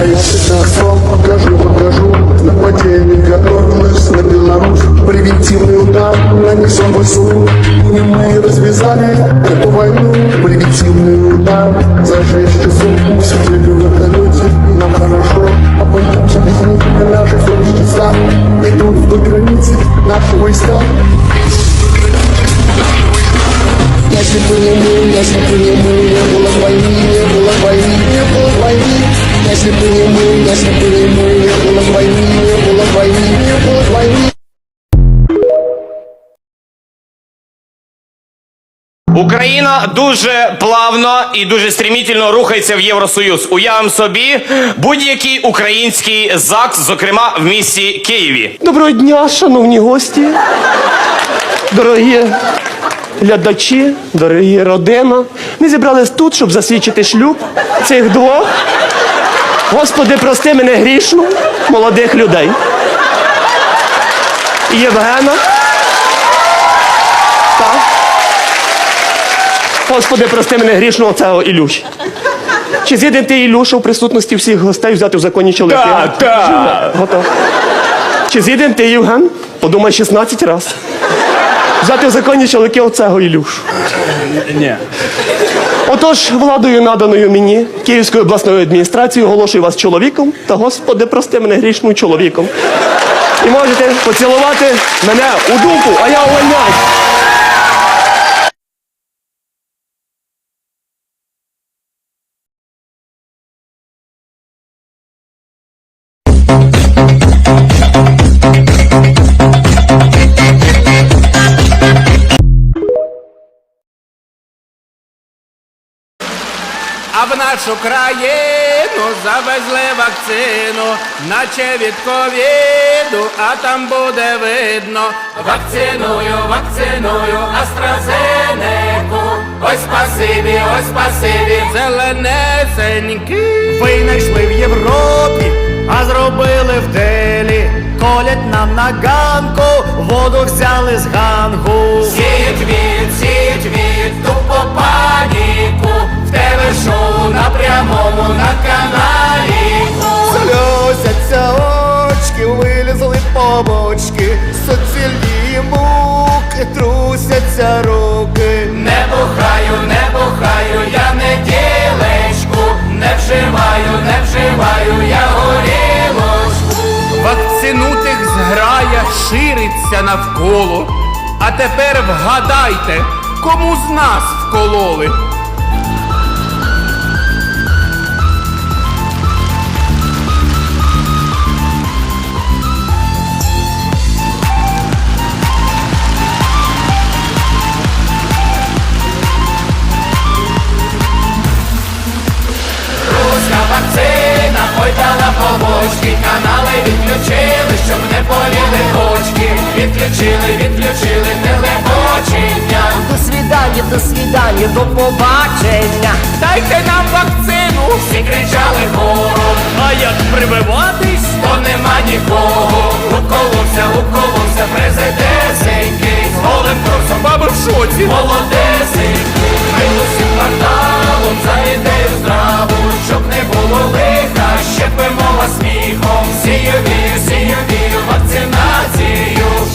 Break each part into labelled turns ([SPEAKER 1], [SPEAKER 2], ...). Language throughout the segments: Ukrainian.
[SPEAKER 1] А я всегда сам покажу, покажу. Нападение готовилось на Беларусь. Превентивный удар нанесен в СУ И мы развязали эту войну. Превентивный удар За шесть часов. Мы сидели в вертолете Нам хорошо, а потом через них наши часа Идут вдоль границы. Наши войска если бы не мы, если бы не мы, не было войны, не было войны, не было войны. Если бы не мы, если бы не мы, не было войны, не было войны, не было войны.
[SPEAKER 2] Україна дуже плавно і дуже стрімітельно рухається в Євросоюз. Уявимо собі будь-який український ЗАГС, зокрема в місті Києві.
[SPEAKER 3] Доброго дня, шановні гості, дорогі глядачі, дорогі родина. Ми зібрались тут, щоб засвідчити шлюб цих двох. Господи, прости мене грішну, молодих людей. Євгена. Так. Господи, прости мене грішного цього Ілюші. Чи з'їдете ти Ілюша в присутності всіх гостей взяти в законі чоловіки?
[SPEAKER 2] Так, так.
[SPEAKER 3] Готов. Чи з'їдем ти, Євген? Подумай 16 разів. Взяти законні чоловіки оцего Ілюшу.
[SPEAKER 2] Ні.
[SPEAKER 3] Отож, владою, наданою мені Київською обласною адміністрацією, оголошую вас чоловіком та, Господи, прости мене грішним чоловіком. І можете поцілувати мене у дупу, а я увольняюсь.
[SPEAKER 4] А в нашу країну завезли вакцину, наче від ковіду, а там буде видно. Вакциную, вакциную, AstraZeneca. Ой, спасибі, ой, спасибі, зеленесенькі.
[SPEAKER 5] Винайшли в Європі, а зробили в делі. Колять нам на ганку, воду взяли з гангу.
[SPEAKER 4] Сіють від, сіють
[SPEAKER 5] вилізли побочки, муки, трусяться руки.
[SPEAKER 4] Не бухаю, не бухаю, я не ділечку, не вживаю, не вживаю, я горілочку. Вакцинутих зграя шириться навколо. А тепер вгадайте, кому з нас вкололи. Побочки, канали відключили, щоб не боліли очки. Відключили, відключили телебачення.
[SPEAKER 5] До свідання, до свідання, до побачення.
[SPEAKER 4] Дайте нам вакцину, всі кричали хором. А як прививатись, то нема нікого.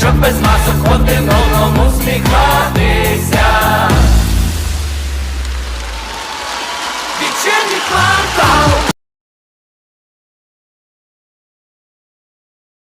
[SPEAKER 4] щоб без масок один одному сміхати.